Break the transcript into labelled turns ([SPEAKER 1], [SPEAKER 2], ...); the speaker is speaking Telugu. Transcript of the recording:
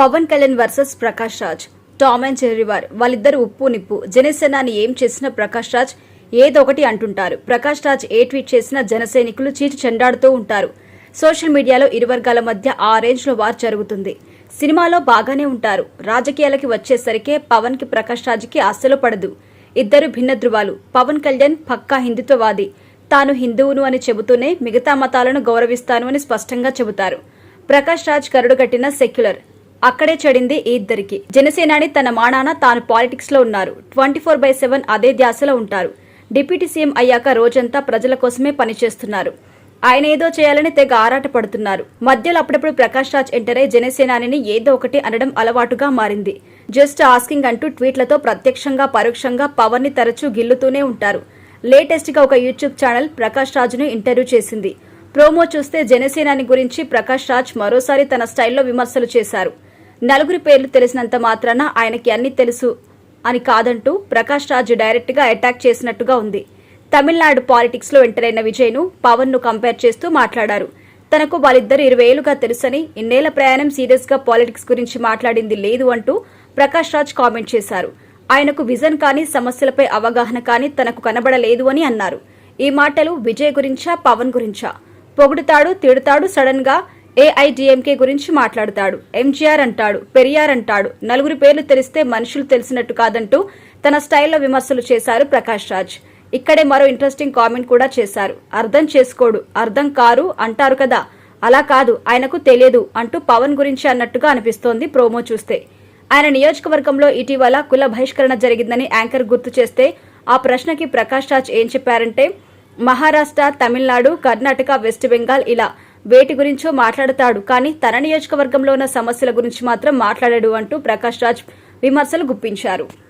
[SPEAKER 1] Pawan Kalyan versus Prakash Raj Tom and చెర్రివార్ వాళ్ళిద్దరు ఉప్పు నిప్పు జనసేనాని ఏం చేసినా ప్రకాష్ రాజ్ ఏదో ఒకటి అంటుంటారు. ప్రకాష్ రాజ్ ఏ ట్వీట్ చేసినా జనసైనికులు చీచి చెండాడుతూ ఉంటారు. సోషల్ మీడియాలో ఇరు వర్గాల మధ్య ఆ రేంజ్లో వార్ జరుగుతుంది. సినిమాలో బాగానే ఉంటారు. రాజకీయాలకి వచ్చేసరికే పవన్కి ప్రకాష్ రాజ్కి అస్సలు పడదు. ఇద్దరు భిన్న ధృవాలు. పవన్ కళ్యాణ్ పక్కా హిందుత్వవాది. తాను హిందువును అని చెబుతూనే మిగతా మతాలను గౌరవిస్తాను అని స్పష్టంగా చెబుతారు. ప్రకాష్ రాజ్ కరుడు కట్టిన సెక్యులర్. అక్కడే చెడింది ఈ ఇద్దరికి. జనసేనాని తన మానాన తాను పాలిటిక్స్లో ఉన్నారు. ట్వంటీ ఫోర్ బై సెవెన్ అదే ధ్యాసలో ఉంటారు. డిప్యూటీ సీఎం అయ్యాక రోజంతా ప్రజల కోసమే పనిచేస్తున్నారు. ఆయన ఏదో చేయాలని తెగ ఆరాట పడుతున్నారు. మధ్యలో అప్పుడప్పుడు ప్రకాష్ రాజ్ ఎంటర్ అయి జనసేనానిని ఏదో ఒకటి అనడం అలవాటుగా మారింది. జస్ట్ ఆస్కింగ్ అంటూ ట్వీట్లతో ప్రత్యక్షంగా పరోక్షంగా పవన్ని తరచూ గిల్లుతూనే ఉంటారు. లేటెస్ట్గా ఒక యూట్యూబ్ ఛానల్ ప్రకాష్ రాజ్ను ఇంటర్వ్యూ చేసింది. ప్రోమో చూస్తే జనసేనాని గురించి ప్రకాష్ రాజ్ మరోసారి తన స్టైల్లో విమర్శలు చేశారు. నలుగురి పేర్లు తెలిసినంత మాత్రాన ఆయనకి అన్ని తెలుసు అని కాదంటూ ప్రకాష్ రాజ్ డైరెక్ట్గా అటాక్ చేసినట్టుగా ఉంది. తమిళనాడు పాలిటిక్స్లో ఎంటర్ అయిన విజయ్ను పవన్ను పవన్ను కంపేర్ చేస్తూ మాట్లాడారు. తనకు వాళ్ళిద్దరు ఇరవై ఏళ్ళుగా తెలుసని ఇన్నేళ్ళ ప్రయాణం సీరియస్గా పాలిటిక్స్ గురించి మాట్లాడింది లేదు అంటూ ప్రకాష్ రాజ్ కామెంట్ చేశారు. ఆయనకు విజన్ కానీ సమస్యలపై అవగాహన కానీ తనకు కనబడలేదు అని అన్నారు. ఈ మాటలు విజయ్ గురించా పవన్ గురించా? పొగుడుతాడు తిడుతాడు సడన్గా ఏఐడిఎంకే గురించి మాట్లాడతాడు. ఎంజీఆర్ అంటాడు పెరియార్ అంటాడు. నలుగురి పేర్లు తెలిస్తే మనుషులు తెలిసినట్టు కాదంటూ తన స్టైల్లో విమర్శలు చేశారు ప్రకాష్ రాజ్. ఇక్కడే మరో ఇంట్రెస్టింగ్ కామెంట్ కూడా చేశారు. అర్థం చేసుకోడు అర్థం కారు అంటారు కదా. అలా కాదు ఆయనకు తెలియదు అంటూ పవన్ గురించి అన్నట్టుగా అనిపిస్తోంది ప్రోమో చూస్తే. ఆయన నియోజకవర్గంలో ఇటీవల కుల బహిష్కరణ జరిగిందని యాంకర్ గుర్తు చేస్తే ఆ ప్రశ్నకి ప్రకాష్ రాజ్ ఏం చెప్పారంటే మహారాష్ట్ర తమిళనాడు కర్ణాటక వెస్ట్ బెంగాల్ ఇలా వేటి గురించో మాట్లాడతాడు. కానీ తన నియోజకవర్గంలో ఉన్న సమస్యల గురించి మాత్రం మాట్లాడాడు అంటూ ప్రకాష్ రాజ్ విమర్శలు గుప్పించారు.